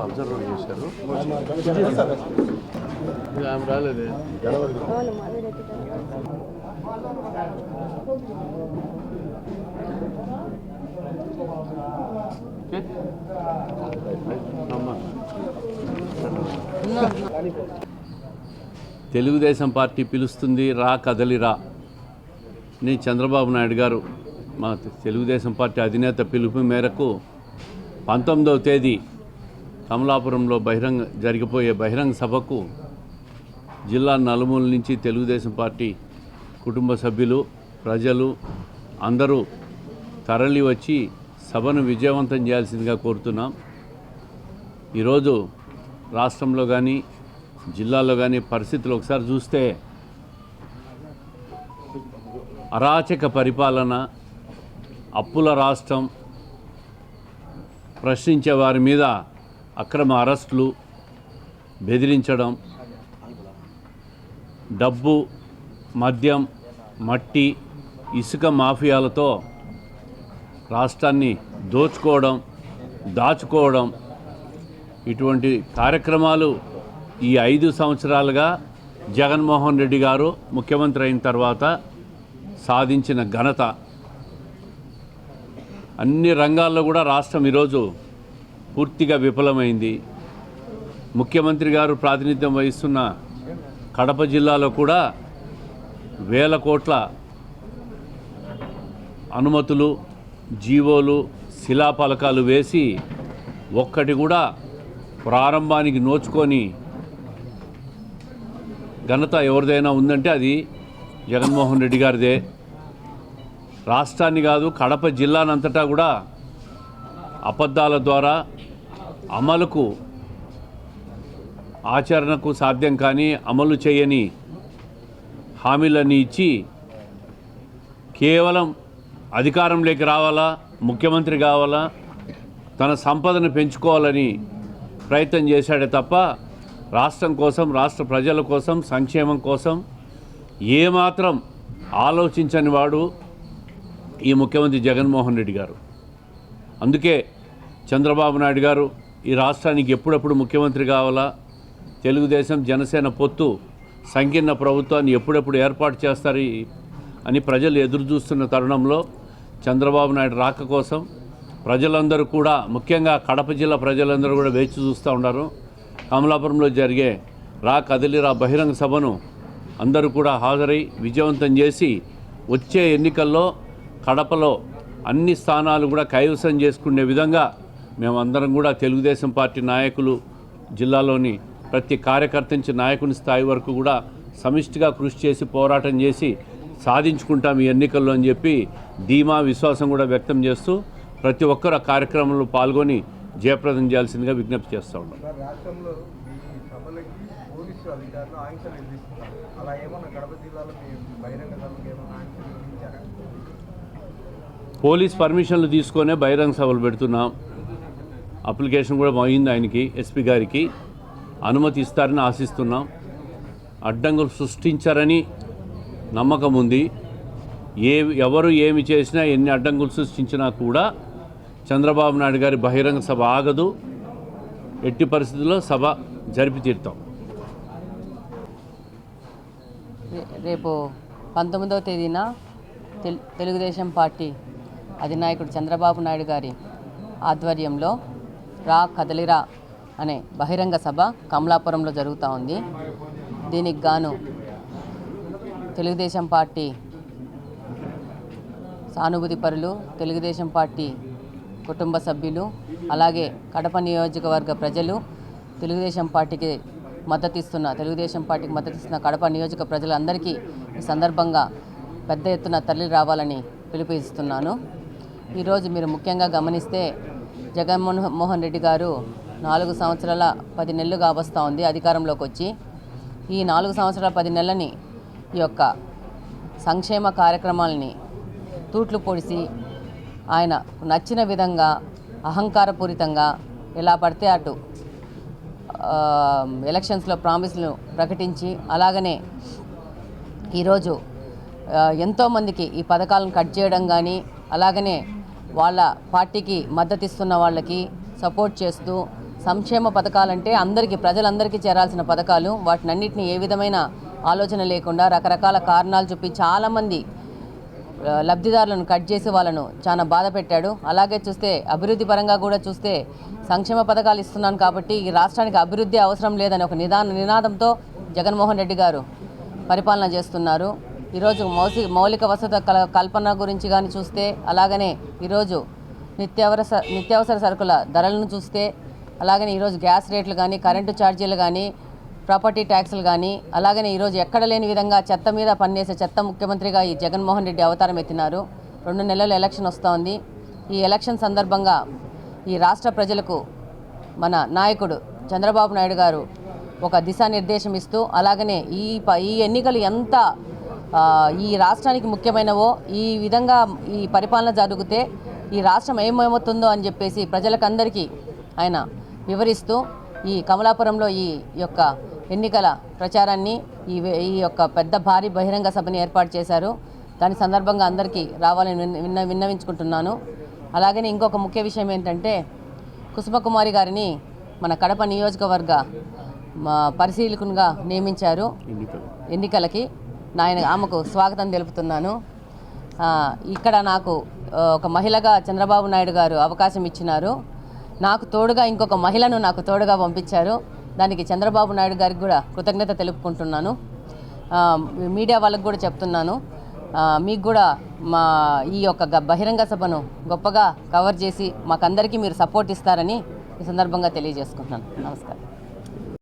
వచ్చారు ఇది ఆమె రాలేదే. తెలుగుదేశం పార్టీ పిలుస్తుంది రా కదలిరా ని చంద్రబాబు నాయుడు గారు మా తెలుగుదేశం పార్టీ అధినేత పిలుపు మేరకు పంతొమ్మిదవ తేదీ కమలాపురంలో బహిరంగ జరిగిపోయే బహిరంగ సభకు జిల్లా నలుమూల నుంచి తెలుగుదేశం పార్టీ కుటుంబ సభ్యులు ప్రజలు అందరూ తరలి వచ్చి సభను విజయవంతం చేయాల్సిందిగా కోరుతున్నాం. ఈరోజు రాష్ట్రంలో కానీ జిల్లాలో కానీ పరిస్థితులు ఒకసారి చూస్తే అరాచక పరిపాలన అప్పుల రాష్ట్రం ప్రశ్నించే వారి మీద అక్రమ అరెస్టులు బెదిరించడం డబ్బు మద్యం మట్టి ఇసుక మాఫియాలతో రాష్ట్రాన్ని దోచుకోవడం దాచుకోవడం ఇటువంటి కార్యక్రమాలు ఈ ఐదు సంవత్సరాలుగా జగన్మోహన్ రెడ్డి గారు ముఖ్యమంత్రి అయిన తర్వాత సాధించిన ఘనత. అన్ని రంగాల్లో కూడా రాష్ట్రం ఈరోజు పూర్తిగా విఫలమైంది. ముఖ్యమంత్రి గారు ప్రాతినిధ్యం వహిస్తున్న కడప జిల్లాలో కూడా వేల కోట్ల అనుమతులు జీవోలు శిలాఫలకాలు వేసి ఒక్కటి కూడా ప్రారంభానికి నోచుకొని ఘనత ఎవరిదైనా ఉందంటే అది జగన్మోహన్ రెడ్డి గారిదే. రాష్ట్రాన్ని కాదు కడప జిల్లానంతటా కూడా అబద్ధాల ద్వారా అమలుకు ఆచరణకు సాధ్యం కానీ అమలు చేయని హామీలన్నీ ఇచ్చి కేవలం అధికారంలోకి రావాలా ముఖ్యమంత్రి కావాలా తన సంపదను పెంచుకోవాలని ప్రయత్నం చేశాడే తప్ప రాష్ట్రం కోసం రాష్ట్ర ప్రజల కోసం సంక్షేమం కోసం ఏమాత్రం ఆలోచించని వాడు ఈ ముఖ్యమంత్రి జగన్మోహన్ రెడ్డి గారు. అందుకే చంద్రబాబు నాయుడు గారు ఈ రాష్ట్రానికి ఎప్పుడెప్పుడు ముఖ్యమంత్రి కావాలా? తెలుగుదేశం జనసేన పొత్తు సంకీర్ణ ప్రభుత్వాన్ని ఎప్పుడెప్పుడు ఏర్పాటు చేస్తారు అని ప్రజలు ఎదురు చూస్తున్న తరుణంలో చంద్రబాబు నాయుడు రాక కోసం ప్రజలందరూ కూడా ముఖ్యంగా కడప జిల్లా ప్రజలందరూ కూడా వేచి చూస్తూ ఉన్నారు. కమలాపురంలో జరిగే రా కదిలిరా బహిరంగ సభను అందరూ కూడా హాజరై విజయవంతం చేసి వచ్చే ఎన్నికల్లో కడపలో అన్ని స్థానాలు కూడా కైవసం చేసుకునే విధంగా మేమందరం కూడా తెలుగుదేశం పార్టీ నాయకులు జిల్లాలోని ప్రతి కార్యకర్త నుంచి నాయకుని స్థాయి వరకు కూడా సమిష్టిగా కృషి చేసి పోరాటం చేసి సాధించుకుంటాం ఈ ఎన్నికల్లో అని చెప్పి ధీమా విశ్వాసం కూడా వ్యక్తం చేస్తూ ప్రతి ఒక్కరు ఆ కార్యక్రమంలో పాల్గొని జయప్రదం చేయాల్సిందిగా విజ్ఞప్తి చేస్తూ ఉన్నాం. అలా ఏమన్నా జిల్లాలో బహిరంగ ఏమన్నా ఆంక్షలు విధించారా? పోలీస్ పర్మిషన్లు తీసుకొనే బహిరంగ సభలు పెడుతున్నాం. అప్లికేషన్ కూడా పోయింది ఆయనకి ఎస్పీ గారికి. అనుమతి ఇస్తారని ఆశిస్తున్నాం. అడ్డంకులు సృష్టించారని నమ్మకం ఉంది. ఏ ఎవరు ఏమి చేసినా ఎన్ని అడ్డంకులు సృష్టించినా కూడా చంద్రబాబు నాయుడు గారి బహిరంగ సభ ఆగదు. ఎట్టి పరిస్థితుల్లో సభ జరిపి తీరుతాం. రేపు పంతొమ్మిదవ తేదీన తెలుగుదేశం పార్టీ అధినాయకుడు చంద్రబాబు నాయుడు గారి ఆధ్వర్యంలో రా కదలిరా అనే బహిరంగ సభ కమలాపురంలో జరుగుతూ ఉంది. దీనికి గాను తెలుగుదేశం పార్టీ సానుభూతి పరులు తెలుగుదేశం పార్టీ కుటుంబ సభ్యులు అలాగే కడప నియోజకవర్గ ప్రజలు తెలుగుదేశం పార్టీకి మద్దతిస్తున్న తెలుగుదేశం పార్టీకి మద్దతిస్తున్న కడప నియోజక ప్రజలందరికీ ఈ సందర్భంగా పెద్ద ఎత్తున తరలి రావాలని పిలుపునిస్తున్నాను. ఈరోజు మీరు ముఖ్యంగా గమనిస్తే జగన్మోహన్ మోహన్ రెడ్డి గారు నాలుగు సంవత్సరాల పది నెలలు కావస్తూ ఉంది అధికారంలోకి వచ్చి. ఈ నాలుగు సంవత్సరాల పది నెలలని ఈ యొక్క సంక్షేమ కార్యక్రమాలని తూట్లు పొడిసి ఆయన నచ్చిన విధంగా అహంకారపూరితంగా ఎలా పడితే అటు ఎలక్షన్స్లో ప్రామిస్లు ప్రకటించి అలాగనే ఈరోజు ఎంతోమందికి ఈ పథకాలను కట్ చేయడం కానీ అలాగనే వాళ్ళ పార్టీకి మద్దతిస్తున్న వాళ్ళకి సపోర్ట్ చేస్తూ సంక్షేమ పథకాలంటే అందరికీ ప్రజలందరికీ చేరాల్సిన పథకాలు. వాటిని అన్నింటినీ ఏ విధమైన ఆలోచన లేకుండా రకరకాల కారణాలు చెప్పి చాలామంది లబ్ధిదారులను కట్ చేసి వాళ్ళను చాలా బాధ పెట్టాడు. అలాగే చూస్తే అభివృద్ధి పరంగా కూడా చూస్తే సంక్షేమ పథకాలు ఇస్తున్నాను కాబట్టి ఈ రాష్ట్రానికి అభివృద్ధి అవసరం లేదని ఒక నిదాన నినాదంతో జగన్మోహన్ రెడ్డి గారు పరిపాలన చేస్తున్నారు. ఈరోజు మౌసి మౌలిక వసతి కల కల్పన గురించి కానీ చూస్తే అలాగనే ఈరోజు నిత్యావసర నిత్యావసర సరుకుల ధరలను చూస్తే అలాగనే ఈరోజు గ్యాస్ రేట్లు కానీ కరెంటు ఛార్జీలు కానీ ప్రాపర్టీ ట్యాక్సులు కానీ అలాగనే ఈరోజు ఎక్కడ లేని విధంగా చెత్త మీద పనిచేసే చెత్త ముఖ్యమంత్రిగా ఈ జగన్మోహన్ రెడ్డి అవతారం ఎత్తినారు. రెండు నెలలు ఎలక్షన్ వస్తోంది. ఈ ఎలక్షన్ సందర్భంగా ఈ రాష్ట్ర ప్రజలకు మన నాయకుడు చంద్రబాబు నాయుడు గారు ఒక దిశానిర్దేశం ఇస్తూ అలాగనే ఈ ప ఈ ఎన్నికలు ఎంత ఈ రాష్ట్రానికి ముఖ్యమైనవో ఈ విధంగా ఈ పరిపాలన జరిగితే ఈ రాష్ట్రం ఏమేమవుతుందో అని చెప్పేసి ప్రజలకందరికీ ఆయన వివరిస్తూ ఈ కమలాపురంలో ఈ యొక్క ఎన్నికల ప్రచారాన్ని ఈ ఈ యొక్క పెద్ద భారీ బహిరంగ సభని ఏర్పాటు చేశారు. దాని సందర్భంగా అందరికీ రావాలని విన్న విన్న విన్నవించుకుంటున్నాను. అలాగనే ఇంకొక ముఖ్య విషయం ఏంటంటే కుసుమకుమారి గారిని మన కడప నియోజకవర్గ పరిశీలకునిగా నియమించారు ఎన్నికలు. ఎన్నికలకి. నాయన ఆమెకు స్వాగతం తెలుపుతున్నాను. ఇక్కడ నాకు ఒక మహిళగా చంద్రబాబు నాయుడు గారు అవకాశం ఇచ్చినారు. నాకు తోడుగా ఇంకొక మహిళను నాకు తోడుగా పంపించారు. దానికి చంద్రబాబు నాయుడు గారికి కూడా కృతజ్ఞత తెలుపుకుంటున్నాను. మీడియా వాళ్ళకు కూడా చెప్తున్నాను. మీకు కూడా మా ఈ యొక్క గ- బహిరంగ సభను గొప్పగా కవర్ చేసి మాకందరికీ మీరు సపోర్ట్ ఇస్తారని ఈ సందర్భంగా తెలియజేసుకుంటున్నాను. నమస్కారం.